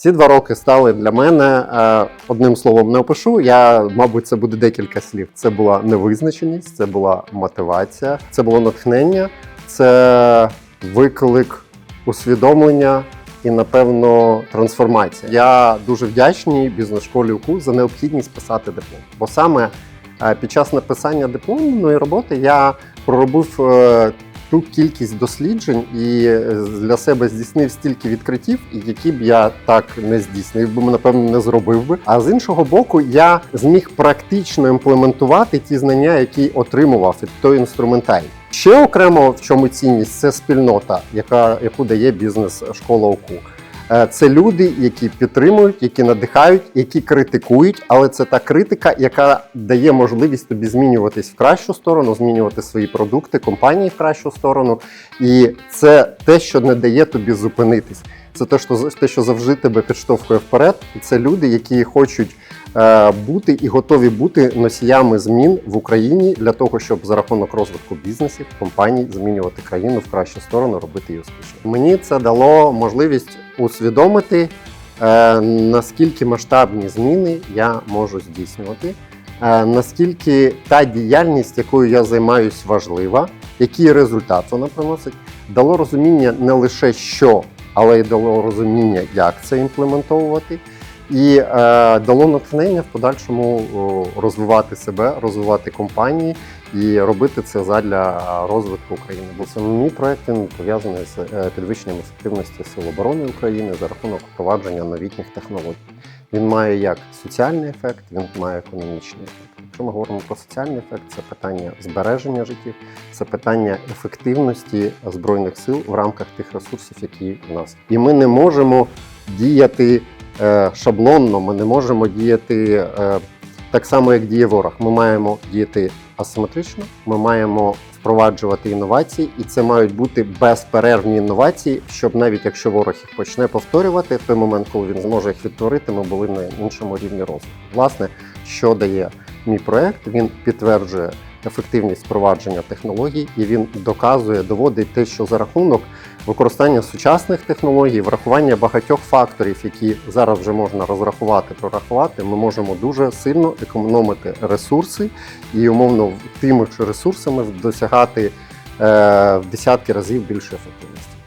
Ці два роки стали для мене е, одним словом не опишу. Я, мабуть, це буде декілька слів. Це була невизначеність, це була мотивація, це було натхнення, це виклик усвідомлення і, напевно, трансформація. Я дуже вдячний бізнес-школі УКУ за необхідність писати диплом. Бо саме е, під час написання дипломної роботи я проробив е, ту кількість досліджень і е, для себе здійснив стільки відкриттів, які б я так не здійснив, би, напевно не зробив би. А з іншого боку, я зміг практично імплементувати ті знання, які отримував від той інструментарій. Ще окремо в чому цінність це спільнота, яка яку дає бізнес школа ОКУ. Е, Це люди, які підтримують, які надихають, які критикують, але це та критика, яка дає можливість тобі змінюватись в кращу сторону, змінювати свої продукти, компанії в кращу сторону. І це те, що не дає тобі зупинитись. Це те, що те, що завжди тебе підштовхує вперед. Це люди, які хочуть бути і готові бути носіями змін в Україні для того, щоб за рахунок розвитку бізнесів, компаній змінювати країну в кращу сторону, робити її успішною. Мені це дало можливість усвідомити, е, наскільки масштабні зміни я можу здійснювати, е, наскільки та діяльність, якою я займаюсь, важлива, який результат вона приносить, дало розуміння не лише що, але й дало розуміння, як це імплементовувати. І е, дало натхнення в подальшому розвивати себе, розвивати компанії і робити це задля розвитку України. Бо це мій проект він пов'язаний з е, підвищенням ефективності Сил оборони України за рахунок впровадження новітніх технологій. Він має як соціальний ефект, він має економічний ефект. Якщо ми говоримо про соціальний ефект, це питання збереження життів, це питання ефективності збройних сил в рамках тих ресурсів, які в нас. І ми не можемо діяти шаблонно, ми не можемо діяти е, так само, як діє ворог. Ми маємо діяти асиметрично, ми маємо впроваджувати інновації, і це мають бути безперервні інновації, щоб навіть якщо ворог їх почне повторювати, в той момент, коли він зможе їх відтворити, ми були на іншому рівні розвитку. Власне, що дає мій проект, він підтверджує ефективність впровадження технологій, і він доказує, доводить те, що за рахунок використання сучасних технологій, врахування багатьох факторів, які зараз вже можна розрахувати, прорахувати, ми можемо дуже сильно економити ресурси і умовно тими ж ресурсами досягати е, в десятки разів більше ефективності.